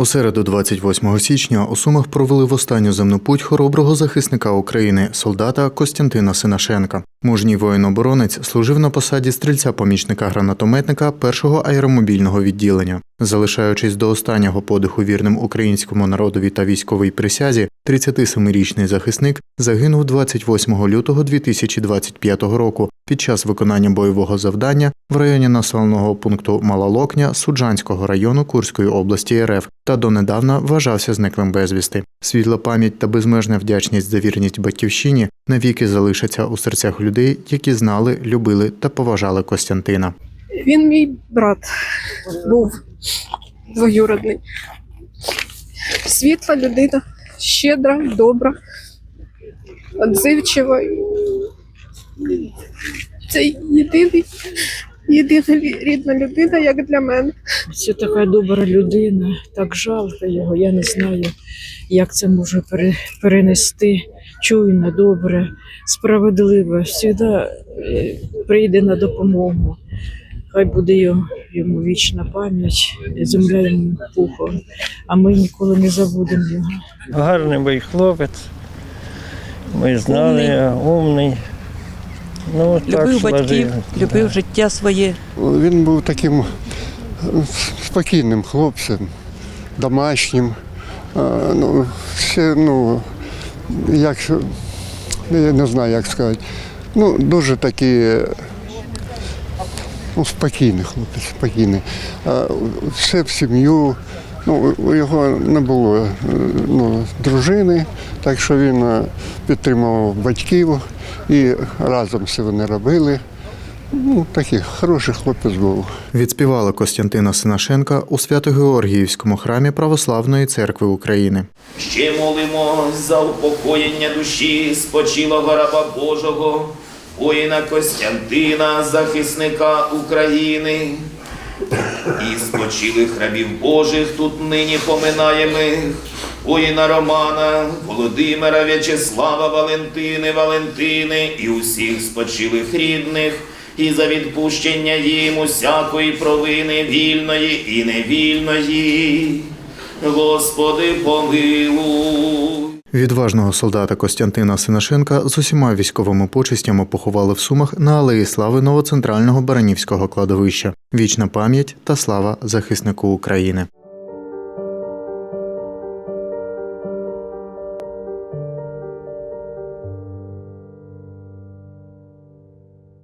У середу, 28 січня, у Сумах провели в останню земну путь хороброго захисника України, солдата Костянтина Синашенка. Мужній воїн-оборонець служив на посаді стрільця-помічника гранатометника першого аеромобільного відділення. Залишаючись до останнього подиху вірним українському народові та військовій присязі, 37-річний захисник загинув 28 лютого 2025 року під час виконання бойового завдання в районі населеного пункту Мала Локня Суджанського району Курської області РФ та донедавна вважався зниклим безвісти. Світла пам'ять та безмежна вдячність за вірність батьківщині навіки залишаться у серцях людей, які знали, любили та поважали Костянтина. Він мій брат був двоюродний. Світла людина, щедра, добра, відзивчива. Це єдиний, єдина рідна людина, як для мене. Це така добра людина, так жалко його. Я не знаю, як це може перенести. Чуйно, добре, справедливо, завжди прийде на допомогу. Хай буде йому вічна пам'ять, земля йому пухом, а ми ніколи не забудемо його. Гарний був хлопець. Ми знали, умний. Ну, так Любив батьків, сложилось. любив життя своє. Він був таким е, спокійним хлопцем, домашнім. Е, Ну, все, ну, як, я не знаю, як сказати. Ну, дуже такий е, ну, спокійний хлопець, спокійний. Все в сім'ю. Ну, у його не було ну, дружини, так що він підтримував батьків і разом все вони робили. Ну, такий хороший хлопець був. Відспівали Костянтина Синашенка у Свято-Георгіївському храмі Православної церкви України. Ще молимось за упокоєння душі спочилого раба Божого, воїна Костянтина, захисника України. І спочилих рабів Божих тут нині поминаємо. Воїна Романа, Володимира, В'ячеслава, Валентини, Валентини і усіх спочилих рідних, і за відпущення їм усякої провини вільної і невільної. Господи, помилуй. Відважного солдата Костянтина Синашенка з усіма військовими почестями поховали в Сумах на алеї слави новоцентрального Баранівського кладовища. Вічна пам'ять та слава захиснику України.